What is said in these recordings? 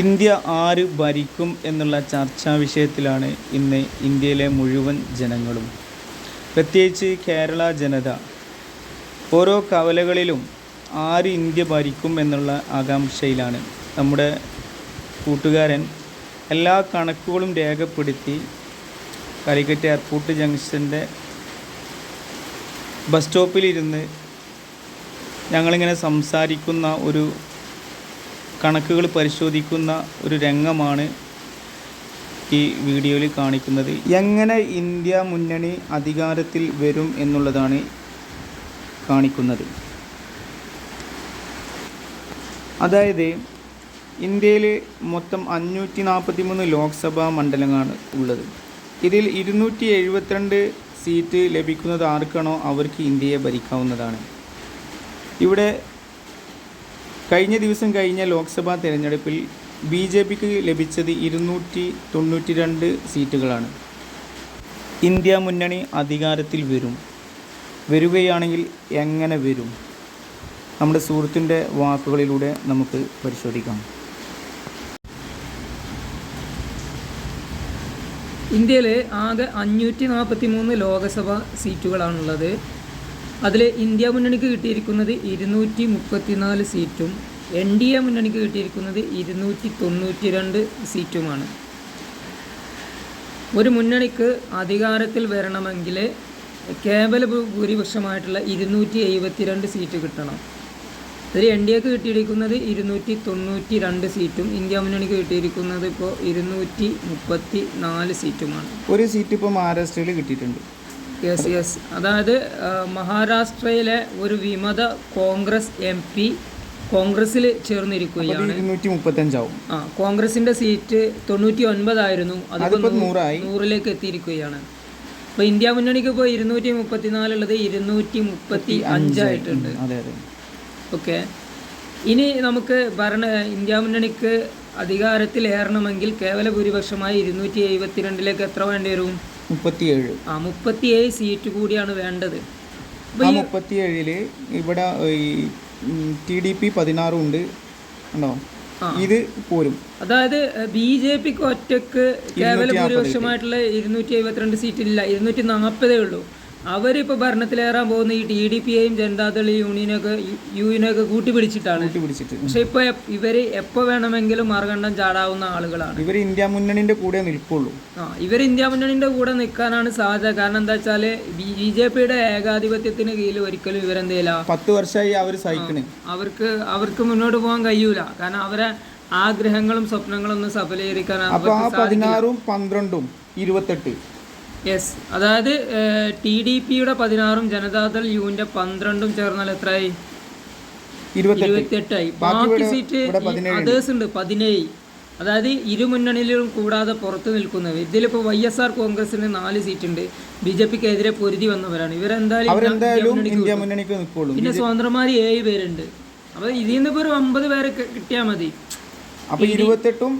India ആര് ഭരിക്കും എന്നുള്ള ചർച്ചാ വിഷയത്തിലാണ് ഇന്ന് ഇന്ത്യയിലെ മുഴുവൻ ജനങ്ങളും. പ്രത്യേകിച്ച് കേരള ജനത. ഓരോ കവലകളിലും ആര് ഇന്ത്യ ഭരിക്കും എന്നുള്ള ആകാംക്ഷയിലാണ്. നമ്മുടെ കൂട്ടുകാരൻ എല്ലാ കണക്കുകളും രേഖപ്പെടുത്തി കാലിക്കറ്റ് എയർപോർട്ട് ജംഗ്ഷന്റെ ബസ് സ്റ്റോപ്പിലിരുന്ന് ഞങ്ങളിങ്ങനെ സംസാരിക്കുന്ന ഒരു കണക്കുകൾ പരിശോധിക്കുന്ന ഒരു രംഗമാണ് ഈ വീഡിയോയിൽ കാണിക്കുന്നത്. എങ്ങനെ ഇന്ത്യ മുന്നണി അധികാരത്തിൽ വരും എന്നുള്ളതാണ് കാണിക്കുന്നത്. അതായത് ഇന്ത്യയിൽ മൊത്തം അഞ്ഞൂറ്റി നാൽപ്പത്തി മൂന്ന് ലോക്സഭാ മണ്ഡലങ്ങളാണ് ഉള്ളത്. ഇതിൽ ഇരുന്നൂറ്റി എഴുപത്തിരണ്ട് സീറ്റ് ലഭിക്കുന്നത് ആർക്കാണോ അവർക്ക് ഇന്ത്യയെ ഭരിക്കാവുന്നതാണ്. ഇവിടെ കഴിഞ്ഞ ദിവസം കഴിഞ്ഞ ലോക്സഭാ തിരഞ്ഞെടുപ്പിൽ ബി ജെ പിക്ക് ലഭിച്ചത് ഇരുന്നൂറ്റി തൊണ്ണൂറ്റി രണ്ട് സീറ്റുകളാണ്. ഇന്ത്യ മുന്നണി അധികാരത്തിൽ വരും. വരികയാണെങ്കിൽ എങ്ങനെ വരും? നമ്മുടെ സുഹൃത്തിന്റെ വാക്കുകളിലൂടെ നമുക്ക് പരിശോധിക്കാം. ഇന്ത്യയിലെ ആകെ അഞ്ഞൂറ്റി നാൽപ്പത്തി മൂന്ന് ലോകസഭാ സീറ്റുകളാണുള്ളത്. അതിൽ ഇന്ത്യ മുന്നണിക്ക് കിട്ടിയിരിക്കുന്നത് ഇരുന്നൂറ്റി മുപ്പത്തിനാല് സീറ്റും എൻ ഡി എ മുന്നണിക്ക് കിട്ടിയിരിക്കുന്നത് ഇരുന്നൂറ്റി തൊണ്ണൂറ്റി രണ്ട് സീറ്റുമാണ്. ഒരു മുന്നണിക്ക് അധികാരത്തിൽ വരണമെങ്കിൽ കേവല ഭൂരിപക്ഷമായിട്ടുള്ള ഇരുന്നൂറ്റി എഴുപത്തിരണ്ട് സീറ്റ് കിട്ടണം. അതിൽ എൻ ഡി എക്ക് കിട്ടിയിരിക്കുന്നത് ഇരുന്നൂറ്റി തൊണ്ണൂറ്റി രണ്ട് സീറ്റും ഇന്ത്യ മുന്നണിക്ക് കിട്ടിയിരിക്കുന്നത് ഇപ്പോൾ ഇരുന്നൂറ്റി മുപ്പത്തി നാല് സീറ്റുമാണ്. ഒരു സീറ്റ് ഇപ്പോൾ മഹാരാഷ്ട്രയിൽ കിട്ടിയിട്ടുണ്ട്. യെസ് യെസ് അതായത് മഹാരാഷ്ട്രയിലെ ഒരു വിമത കോൺഗ്രസ് എം പി കോൺഗ്രസ്സിൽ ചേർന്നിരിക്കുകയാണ്. ഇരുന്നൂറ്റി മുപ്പത്തഞ്ചാവും ആ കോൺഗ്രസിന്റെ സീറ്റ് തൊണ്ണൂറ്റി ഒൻപതായിരുന്നു അതിപ്പോൾ നൂറായി. നൂറിലേക്ക് എത്തിയിരിക്കുകയാണ്. അപ്പോൾ ഇന്ത്യ മുന്നണിക്ക് ഇപ്പോൾ ഇരുന്നൂറ്റി മുപ്പത്തിനാലുള്ളത് ഇരുന്നൂറ്റി മുപ്പത്തി അഞ്ചായിട്ടുണ്ട് അതെ അതെ. ഓക്കെ. ഇനി നമുക്ക് ഭരണ ഇന്ത്യ മുന്നണിക്ക് അധികാരത്തിൽ ഏറണമെങ്കിൽ കേവല ഭൂരിപക്ഷമായി ഇരുന്നൂറ്റി എഴുപത്തിരണ്ടിലേക്ക് എത്ര വേണ്ടി വരും? മുപ്പത്തിയേഴ്. ആ മുപ്പത്തിയേഴ് സീറ്റ് കൂടിയാണ് വേണ്ടത്. ആ മുപ്പത്തിയേഴിൽ ഇവിടെ ഈ ടി ഡി പി പതിനാറും ഉണ്ട്. ഉണ്ടോ? ഇത് പോരും. അതായത് ബി ജെ പിക്ക് ഒറ്റയ്ക്ക് കേവല ഭൂരിപക്ഷമായിട്ടുള്ള ഇരുന്നൂറ്റി എഴുപത്തിരണ്ട് സീറ്റില്ല ഇരുന്നൂറ്റി നാൽപ്പതേ ഉള്ളൂ. അവരിപ്പോൾ ഭരണത്തിലേറാൻ പോകുന്ന ഈ ടി ഡി പിയെയും ജനതാദൾ യൂണിയനൊക്കെ യൂണിയനൊക്കെ കൂട്ടിപ്പിടിച്ചിട്ടാണ് കൂട്ടി പിടിച്ചിട്ട് പക്ഷെ ഇപ്പോൾ ഇവർ എപ്പോ വേണമെങ്കിലും മറുകണ്ഠം ചാടാവുന്ന ആളുകളാണ്. ഇവർ ഇന്ത്യ മുന്നണിന്റെ കൂടെ നിൽക്കുള്ളൂ. ആ ഇവർ ഇന്ത്യ മുന്നണിന്റെ കൂടെ നിൽക്കാനാണ് സാധ്യത. കാരണം എന്താ വെച്ചാൽ ബി ജെ പിയുടെ ഏകാധിപത്യത്തിന് കീഴിൽ ഒരിക്കലും ഇവരെന്തേല പത്ത് വർഷമായി അവർ സഹിക്കണേ. അവർക്ക് അവർക്ക് മുന്നോട്ട് പോകാൻ കഴിയൂല. കാരണം അവരെ ആഗ്രഹങ്ങളും സ്വപ്നങ്ങളും ഒന്ന് സഫലീകരിക്കാൻ അപ്പൊ ആ പതിനാറും പന്ത്രണ്ടും ഇരുപത്തെട്ട് യെസ് അതായത് ടി ഡി പിയുടെ പതിനാറും ജനതാദൾ യുവിന്റെ പന്ത്രണ്ടും ചേർന്നാൽ എത്രയായി? ഇരുപത്തെട്ടായി. ബാക്കി സീറ്റ് അതേഴ്സ് ഉണ്ട്. പതിനേഴ്. അതായത് ഇരു മുന്നണിയിലും കൂടാതെ പുറത്തു നിൽക്കുന്നവർ ഇതിലിപ്പോൾ വൈ എസ് ആർ കോൺഗ്രസിന് നാല് സീറ്റ് ഉണ്ട് ബി ജെ പിക്ക് എതിരെ പൊരുതി വന്നവരാണ്. ഇവരെന്തായാലും പിന്നെ സ്വതന്ത്രമാര് ഏഴ് പേരുണ്ട്. അപ്പൊ ഇതിൽ നിന്ന് ഇപ്പോൾ ഒരു അമ്പത് പേരെ കിട്ടിയാൽ മതി. അപ്പൊ ഇരുപത്തെട്ടും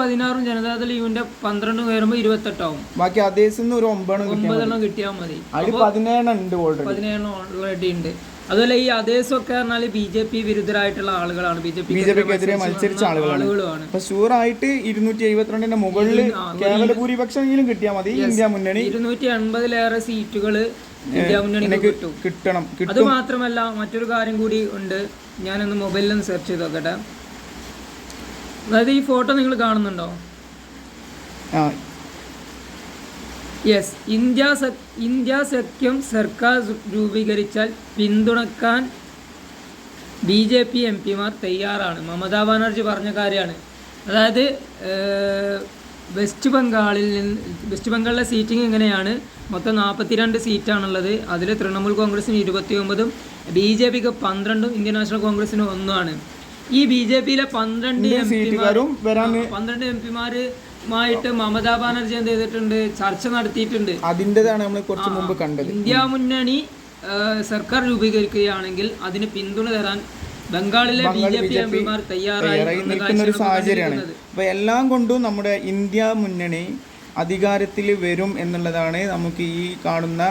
പതിനാറും ജനതാദൾ യുവിന്റെ പന്ത്രണ്ടും കയറുമ്പോ ഇരുപത്തെട്ടാവും. ബാക്കി അതേസിന്ന് ഒരു ഒമ്പതെണ്ണം കിട്ടിയാൽ ഒമ്പതെണ്ണം കിട്ടിയാൽ മതി. പതിനേഴെണ്ണം ഉണ്ട് ഓൾറെഡി പതിനേഴെണ്ണം ഓൾറെഡി ഉണ്ട്. അതുപോലെ ഈ അതേസൊക്കെ പറഞ്ഞാൽ ബി ജെ പി വിരുദ്ധരായിട്ടുള്ള ആളുകളാണ്. B J P B J പിക്കെതിരെ മത്സരിച്ച ആളുകളാണ്. അപ്പൊ ഷുവറായിട്ട് ഇരുന്നൂറ്റി എഴുപത്തിരണ്ടിന്റെ മുകളിൽ കേവല ഭൂരിപക്ഷമെങ്കിലും കിട്ടിയാൽ മതി ഇന്ത്യ മുന്നണി. ഇരുന്നൂറ്റി എൺപതിലേറെ സീറ്റുകൾ ഇന്ത്യ മുന്നണിക്ക് കിട്ടും. കിട്ടണം. കിട്ടും. അത് മാത്രമല്ല മറ്റൊരു കാര്യം കൂടി ഉണ്ട്. ഞാനൊന്ന് മൊബൈലിൽ ഒന്ന് സെർച്ച് ചെയ്ത് നോക്കട്ടെ. അതായത് ഈ ഫോട്ടോ നിങ്ങൾ കാണുന്നുണ്ടോ? യെസ് ഇന്ത്യ ഇന്ത്യ സഖ്യം സർക്കാർ രൂപീകരിച്ചാൽ പിന്തുണക്കാൻ ബി ജെ പി എം പിമാർ തയ്യാറാണ്. മമതാ ബാനർജി പറഞ്ഞ കാര്യമാണ്. അതായത് വെസ്റ്റ് ബംഗാളിൽ നിന്ന് വെസ്റ്റ് ബംഗാളിലെ സീറ്റിംഗ് എങ്ങനെയാണ്? മൊത്തം നാൽപ്പത്തിരണ്ട് സീറ്റാണുള്ളത്. അതിൽ തൃണമൂൽ കോൺഗ്രസിന് ഇരുപത്തി ഒമ്പതും ബി ജെ പിക്ക് പന്ത്രണ്ടും ഇന്ത്യൻ നാഷണൽ കോൺഗ്രസിന് ഒന്നുമാണ്. ഈ ബി ജെ പിയിലെ പന്ത്രണ്ട് എം പിമാരും പന്ത്രണ്ട് എം പിമാര് മായിട്ട് മമതാ ബാനർജി എന്ത് ചെയ്തിട്ടുണ്ട്? ചർച്ച നടത്തിയിട്ടുണ്ട്. അതിന്റെതാണ് നമ്മൾ കുറച്ച് മുമ്പ് കണ്ടത്. ഇന്ത്യ മുന്നണി സർക്കാർ രൂപീകരിക്കുകയാണെങ്കിൽ അതിന് പിന്തുണ തരാൻ ബംഗാളിലെ ബി ജെ പി എം പിമാർ തയ്യാറായി നിൽക്കുന്ന ഒരു സാഹചര്യമാണ്. അപ്പോൾ അപ്പൊ എല്ലാം കൊണ്ടും നമ്മുടെ ഇന്ത്യ മുന്നണി അധികാരത്തിൽ വരും എന്നുള്ളതാണ് നമുക്ക് ഈ കാണുന്ന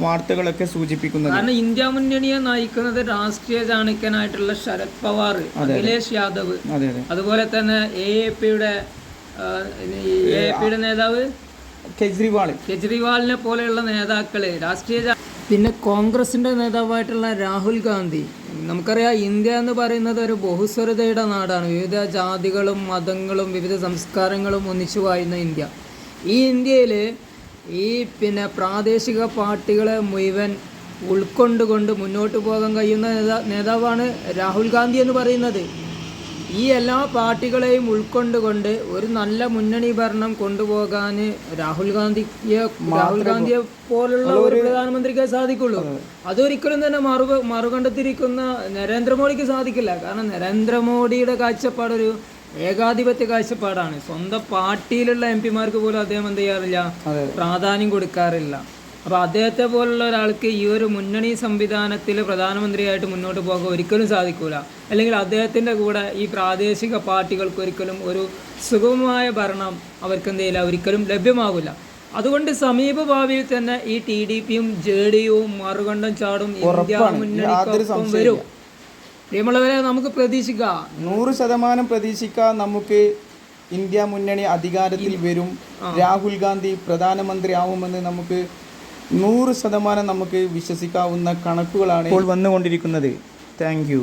വാർത്തകളൊക്കെ സൂചിപ്പിക്കുന്നത്. കാരണം ഇന്ത്യ മുന്നണിയെ നയിക്കുന്നത് രാഷ്ട്രീയ ചാണക്യനായിട്ടുള്ള ശരത് പവാർ അഖിലേഷ് യാദവ്. അതെ അതെ. അതുപോലെ തന്നെ എ എ പിയുടെ എ എ പിയുടെ നേതാവ്? കെജ്രിവാൾ. കെജ്രിവാളിനെ പോലെയുള്ള നേതാക്കൾ രാഷ്ട്രീയ പിന്നെ കോൺഗ്രസിന്റെ നേതാവായിട്ടുള്ള രാഹുൽ ഗാന്ധി. നമുക്കറിയാം ഇന്ത്യ എന്ന് പറയുന്നത് ഒരു ബഹുസ്വരതയുടെ നാടാണ്. വിവിധ ജാതികളും മതങ്ങളും വിവിധ സംസ്കാരങ്ങളും ഒന്നിച്ചു വായുന്ന ഇന്ത്യ. ഈ ഇന്ത്യയിൽ ഈ പിന്നെ പ്രാദേശിക പാർട്ടികളെ മുഴുവൻ ഉൾക്കൊണ്ടുകൊണ്ട് മുന്നോട്ട് പോകാൻ കഴിയുന്ന നേതാവാണ് രാഹുൽ ഗാന്ധി എന്ന് പറയുന്നത്. ഈ എല്ലാ പാർട്ടികളെയും ഉൾക്കൊണ്ടുകൊണ്ട് ഒരു നല്ല മുന്നണി ഭരണം കൊണ്ടുപോകാൻ രാഹുൽ ഗാന്ധിയെ രാഹുൽ ഗാന്ധിയെ പോലുള്ള ഒരു പ്രധാനമന്ത്രിക്ക് സാധിക്കുള്ളൂ. അതൊരിക്കലും തന്നെ മറു മറുകണ്ടെത്തിരിക്കുന്ന നരേന്ദ്രമോദിക്ക് സാധിക്കില്ല. കാരണം നരേന്ദ്രമോദിയുടെ കാഴ്ചപ്പാട് ഒരു ഏകാധിപത്യ കാഴ്ചപ്പാടാണ്. സ്വന്തം പാർട്ടിയിലുള്ള എം പിമാർക്ക് പോലും അദ്ദേഹം എന്ത് ചെയ്യാറില്ല? പ്രാധാന്യം കൊടുക്കാറില്ല. അപ്പോൾ അദ്ദേഹത്തെ പോലുള്ള ഒരാൾക്ക് ഈ ഒരു മുന്നണി സംവിധാനത്തിൽ പ്രധാനമന്ത്രിയായിട്ട് മുന്നോട്ട് പോകാൻ ഒരിക്കലും സാധിക്കൂല. അല്ലെങ്കിൽ അദ്ദേഹത്തിന്റെ കൂടെ ഈ പ്രാദേശിക പാർട്ടികൾക്ക് ഒരിക്കലും ഒരു സുഗമമായ ഭരണം അവർക്ക് എന്ത് ചെയ്യില്ല ഒരിക്കലും ലഭ്യമാകില്ല അതുകൊണ്ട് സമീപ ഭാവിയിൽ തന്നെ ഈ ടി ഡി പിയും ജെ ഡി യുവും മറുകണ്ഠം ചാടും ഇന്ത്യ മുന്നണിക്കൊപ്പം വരും. പ്രിയമുള്ളവരെ നമുക്ക് പ്രതീക്ഷിക്കാം. നൂറ് ശതമാനം പ്രതീക്ഷിക്കാം നമുക്ക് ഇന്ത്യ മുന്നണി അധികാരത്തിൽ വരും. രാഹുൽ ഗാന്ധി പ്രധാനമന്ത്രി ആവുമെന്ന് നമുക്ക് നൂറ് ശതമാനം നമുക്ക് വിശ്വസിക്കാവുന്ന കണക്കുകളാണ് ഇപ്പോൾ വന്നുകൊണ്ടിരിക്കുന്നത്. Thank you.